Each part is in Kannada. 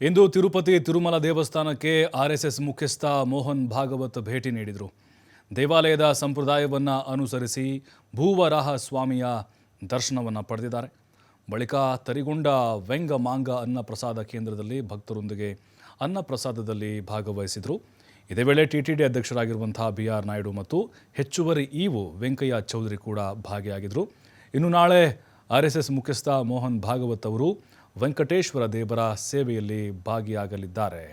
ಇಂದು ತಿರುಪತಿ ತಿರುಮಲ ದೇವಸ್ಥಾನಕ್ಕೆ ಆರ್ಎಸ್ಎಸ್ ಮುಖ್ಯಸ್ಥ ಮೋಹನ್ ಭಾಗವತ್ ಭೇಟಿ ನೀಡಿದರು. ದೇವಾಲಯದ ಸಂಪ್ರದಾಯವನ್ನು ಅನುಸರಿಸಿ ಭೂವರಾಹ ಸ್ವಾಮಿಯ ದರ್ಶನವನ್ನು ಪಡೆದಿದ್ದಾರೆ. ಬಳಿಕ ತರಿಗೊಂಡ ವೆಂಗ ಮಾಂಗ ಅನ್ನ ಪ್ರಸಾದ ಕೇಂದ್ರದಲ್ಲಿ ಭಕ್ತರೊಂದಿಗೆ ಅನ್ನ ಪ್ರಸಾದದಲ್ಲಿ ಭಾಗವಹಿಸಿದರು. ಇದೇ ವೇಳೆ ಟಿಟಿಡಿ ಅಧ್ಯಕ್ಷರಾಗಿರುವಂತಹ ಬಿ ಆರ್ ನಾಯ್ಡು ಮತ್ತು ಹೆಚ್ಚುವರಿ ಇವು ವೆಂಕಯ್ಯ ಚೌಧರಿ ಕೂಡ ಭಾಗಿಯಾಗಿದ್ದರು ಇನ್ನು ನಾಳೆ ಆರ್ ಎಸ್ ಎಸ್ ಮುಖ್ಯಸ್ಥ ಮೋಹನ್ ಭಾಗವತ್ ಅವರು ವೆಂಕಟೇಶ್ವರ ದೇವರ ಸೇವೆಯಲ್ಲಿ ಭಾಗಿಯಾಗಲಿದ್ದಾರೆ.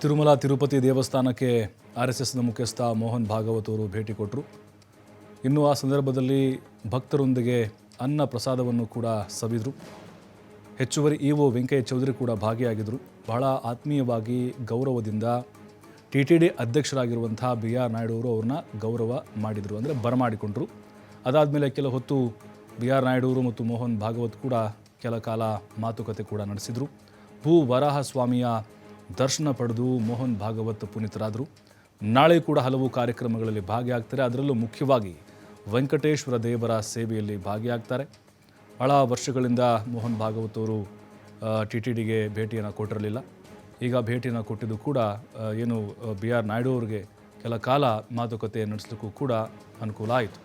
ತಿರುಮಲ ತಿರುಪತಿ ದೇವಸ್ಥಾನಕ್ಕೆ ಆರ್ ಎಸ್ ಮುಖ್ಯಸ್ಥ ಮೋಹನ್ ಭಾಗವತ್ ಭೇಟಿ ಕೊಟ್ಟರು ಇನ್ನು ಆ ಸಂದರ್ಭದಲ್ಲಿ ಭಕ್ತರೊಂದಿಗೆ ಅನ್ನ ಪ್ರಸಾದವನ್ನು ಕೂಡ ಸವಿದರು. ಹೆಚ್ಚುವರಿ ಇ ಒ ವೆಂಕಯ್ಯ ಚೌಧರಿ ಕೂಡ ಭಾಗಿಯಾಗಿದ್ದರು. ಬಹಳ ಆತ್ಮೀಯವಾಗಿ ಗೌರವದಿಂದ ಟಿ ಟಿ ಡಿ ಅಧ್ಯಕ್ಷರಾಗಿರುವಂಥ ಬಿ ಆರ್ ನಾಯ್ಡು ಅವರು ಅವ್ರನ್ನ ಗೌರವ ಮಾಡಿದರು ಅಂದರೆ ಬರಮಾಡಿಕೊಂಡರು. ಅದಾದಮೇಲೆ ಕೆಲ ಹೊತ್ತು ಬಿ ಆರ್ ನಾಯ್ಡು ಅವರು ಮತ್ತು ಮೋಹನ್ ಭಾಗವತ್ ಕೂಡ ಕೆಲ ಕಾಲ ಮಾತುಕತೆ ಕೂಡ ನಡೆಸಿದರು. ಭೂ ವರಾಹ ಸ್ವಾಮಿಯ ದರ್ಶನ ಪಡೆದು ಮೋಹನ್ ಭಾಗವತ್ ಪುನೀತರಾದರು. ನಾಳೆ ಕೂಡ ಹಲವು ಕಾರ್ಯಕ್ರಮಗಳಲ್ಲಿ ಭಾಗಿಯಾಗ್ತಾರೆ. ಅದರಲ್ಲೂ ಮುಖ್ಯವಾಗಿ ವೆಂಕಟೇಶ್ವರ ದೇವರ ಸೇವೆಯಲ್ಲಿ ಭಾಗಿಯಾಗ್ತಾರೆ. ಬಹಳ ವರ್ಷಗಳಿಂದ ಮೋಹನ್ ಭಾಗವತ್ ಅವರು ಟಿ ಟಿ ಡಿಗೆ ಭೇಟಿಯನ್ನು ಕೊಟ್ಟಿರಲಿಲ್ಲ. ಈಗ ಭೇಟಿಯನ್ನು ಕೊಟ್ಟಿದ್ದು ಕೂಡ ಏನು ಬಿ ಆರ್ ನಾಯ್ಡು ಅವರಿಗೆ ಕೆಲ ಕಾಲ ಮಾತುಕತೆ ನಡೆಸಲಿಕ್ಕೂ ಕೂಡ ಅನುಕೂಲ ಆಯಿತು.